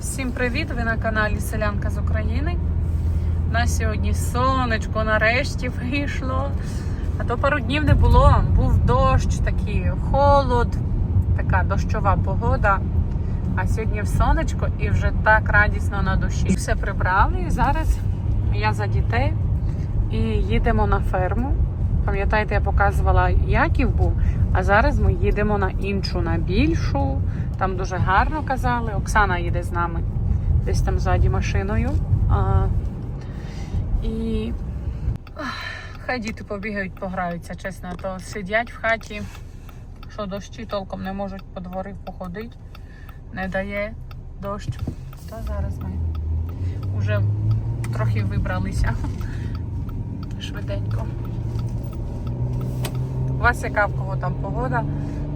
Всім привіт! Ви на каналі Селянка з України. У нас сьогодні сонечко нарешті вийшло. А то пару днів не було. Був дощ, такий холод, така дощова погода. А сьогодні в сонечко і вже так радісно на душі. Все прибрали. І зараз я за дітей і їдемо на ферму. Пам'ятаєте, я показувала, Яків був, а зараз ми їдемо на іншу, на більшу. Там дуже гарно казали. Оксана їде з нами десь там ззаді машиною. А, і хай діти побігають, пограються, чесно, то сидять в хаті, що дощі толком не можуть по дворі походити, не дає дощ. То зараз ми вже трохи вибралися швиденько. У вас яка в кого там погода?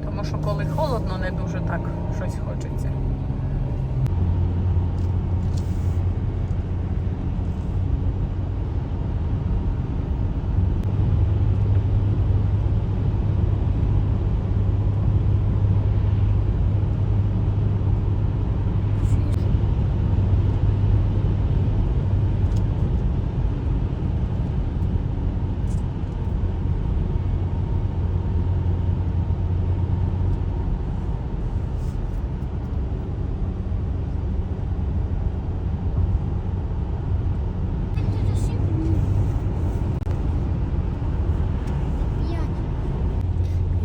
Тому що коли холодно, не дуже так щось хочеться.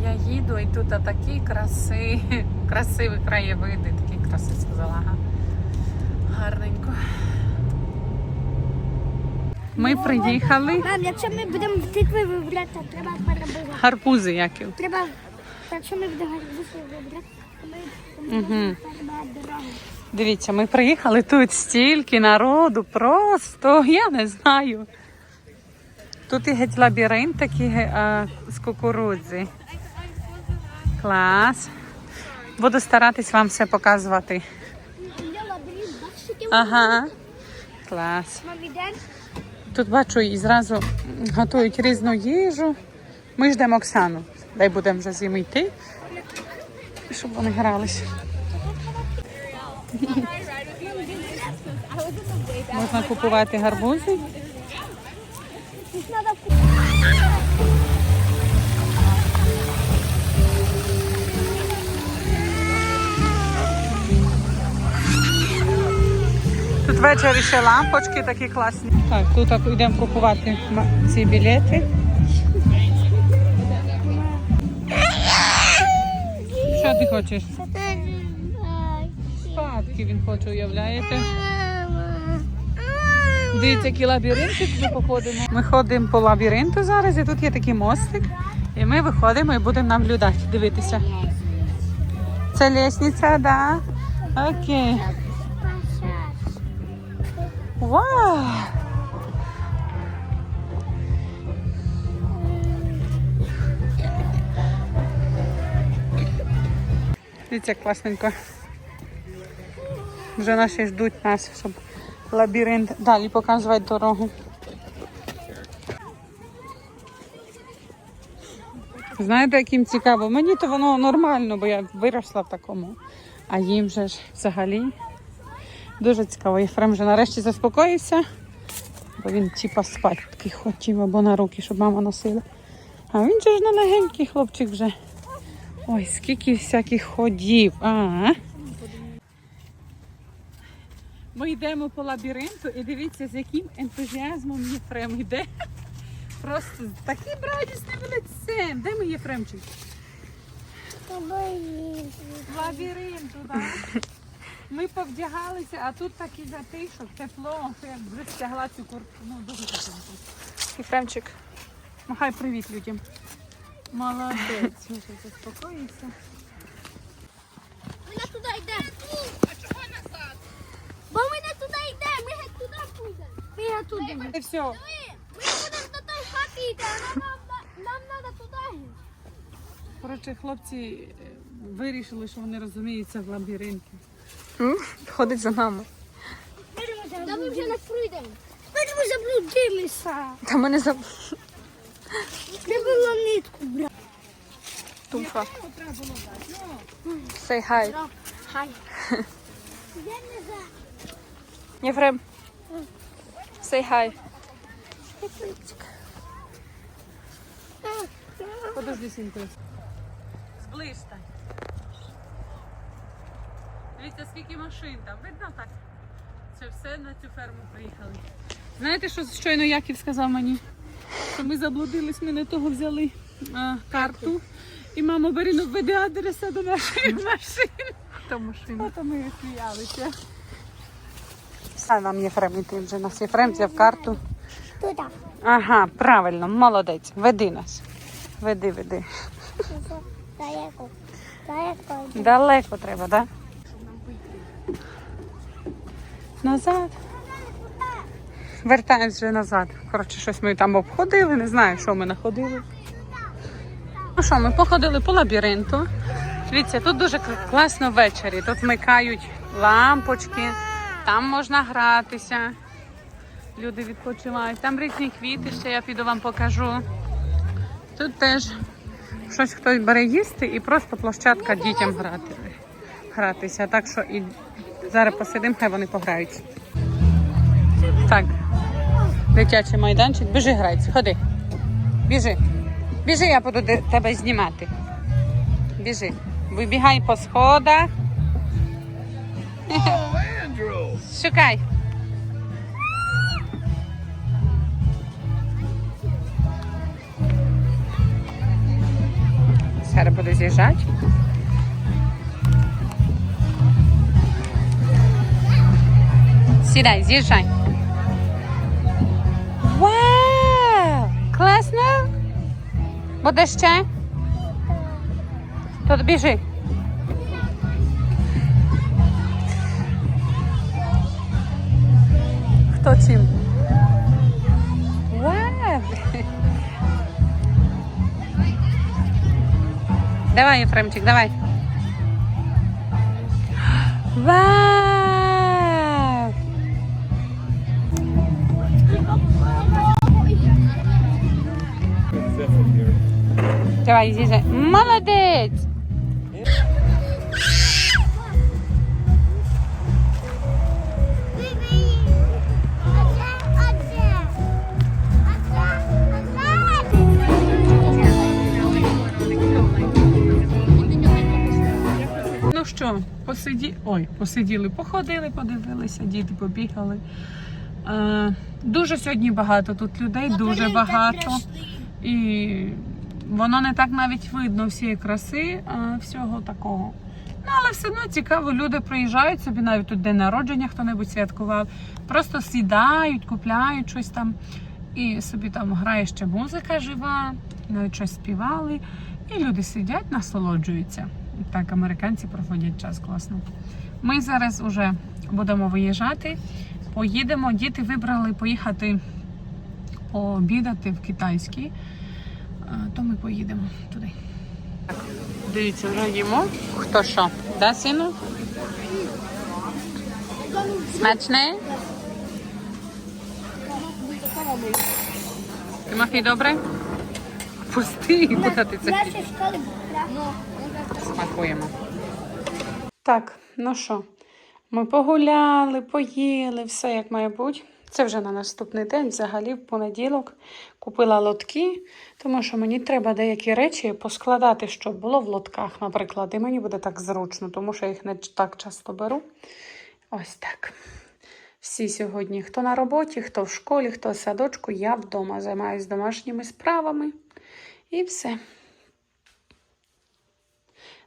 Я тут такі краси, красиві краєвиди, такі краси сказала. Ага. Гарненько. Ми приїхали. Мам, якщо ми будемо тикви вибрати, то треба перебувати. Гарбузи яків. Треба, якщо ми будемо гарбузи вибрати, то ми перебувати дорогу. Дивіться, ми приїхали тут стільки народу, просто я не знаю. Тут і геть лабіринт такий е, з кукурудзи. Клас. Буду старатись вам все показувати. Ага. Клас. Тут бачу і зразу готують різну їжу. Ми ждемо Оксану. Дай будемо вже з ними йти, щоб вони гралися. Можна купувати гарбузи. Ввечері ще лампочки такі класні. Так, тут йдемо купувати ці білети. Що ти хочеш? Спадки він хоче, уявляєте? Дивіться, які лабіринти ми походимо. Ми ходимо по лабіринту зараз, і тут є такий мостик. І ми виходимо і будемо наблюдати, дивитися. Це лісниця, так? Да? Окей. Вау! Дивіться, як класненько. Вже наші ждуть нас, щоб лабіринт далі показувати дорогу. Знаєте, як їм цікаво? Мені то воно нормально, бо я виросла в такому. А їм же ж взагалі дуже цікаво. Єфрем вже нарешті заспокоївся, бо він типа спати такий хотів або на руки, щоб мама носила. А він же ж не легенький хлопчик вже. Ой, скільки всяких ходів. А. Ми йдемо по лабіринту і дивіться, з яким ентузіазмом Єфрем йде. Просто таким радісним лицем. Де ми Єфремчик? Лабіринту, так. Ми повдягалися, а тут такий затишок, тепло. Я вже стягла цю куртку. Ну, дуже тепло. Єфремчик, махай привіт людям. Молодець, він тут заспокоївся. Ми не туди йдемо. А чого назад? Бо ми не туди йдемо, ми геть туди підемо. Ми геть туди. Ми І все. ми будемо до той хаті йти, а нам, нам, нам треба туди. Коротше, хлопці е, вирішили, що вони розуміються в лабіринті. Ходить за нами. Та ми вже не прийдемо. Ми ж ми заблудилися. Та мене за Не було нитку, бля. туфа. Say hi. Хай. Я не знаю. Єфрем. Say hi. Подожди, сінько. Зближ так. Дивіться, скільки машин там. Видно так? Це все на цю ферму приїхали. Знаєте, що щойно Яків сказав мені? Що ми заблудились, ми не того взяли а, карту. І мама Баріно введе адреса до нашої машини. Хто машина? Ото ми сміялися. А нам Єфрем іти вже нас. Єфрем взяв карту. Туди. Ага, правильно, молодець. Веди нас. Веди, веди. Далеко. Далеко. Далеко треба, так? Да? Назад. Вертаємось вже назад. Коротше, щось ми там обходили, не знаю, що ми находили. Ну що, ми походили по лабіринту. Дивіться, тут дуже класно ввечері. Тут вмикають лампочки, там можна гратися. Люди відпочивають. Там різні квіти, ще я піду вам покажу. Тут теж щось хтось бере їсти і просто площадка дітям грати, гратися. Так що і зараз посидимо, хай вони пограють. Так, дитячий майданчик, біжи грайся, ходи. Біжи. Біжи, я буду тебе знімати. Біжи. Вибігай по сходах. Шукай. Зараз буду з'їжджати. Сідай, з'їжджай. Вау! Класно? Буде ще? То біжи. Хто чим? Вау! Давай, Ефремчик, давай. Вау! Давай, з'їжджай. Молодець! Ну що, посиді... Ой, посиділи, походили, подивилися, діти побігали. Е, дуже сьогодні багато тут людей, дуже багато. І воно не так навіть видно всієї краси е, всього такого. Ну, але все одно цікаво, люди приїжджають собі, навіть тут день народження хто-небудь святкував, просто сідають, купляють щось там, і собі там грає ще музика жива, навіть щось співали. І люди сидять, насолоджуються. Так, американці проводять час класно. Ми зараз вже будемо виїжджати. Поїдемо. Діти вибрали поїхати пообідати в китайський. То ми поїдемо туди. Дивіться, вже їмо. Хто що? Да, сину? Смачне? Тимофій, добре? Пусти, куди ти це? Школи. Смакуємо. Так, ну що, ми погуляли, поїли, все як має бути. Це вже на наступний день, взагалі, в понеділок купила лотки, тому що мені треба деякі речі поскладати, щоб було в лотках, наприклад. І мені буде так зручно, тому що я їх не так часто беру. Ось так. Всі сьогодні, хто на роботі, хто в школі, хто в садочку, я вдома займаюся домашніми справами. І все.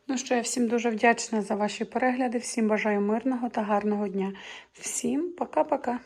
Ну що, я всім дуже вдячна за ваші перегляди. Всім бажаю мирного та гарного дня. Всім пока-пока.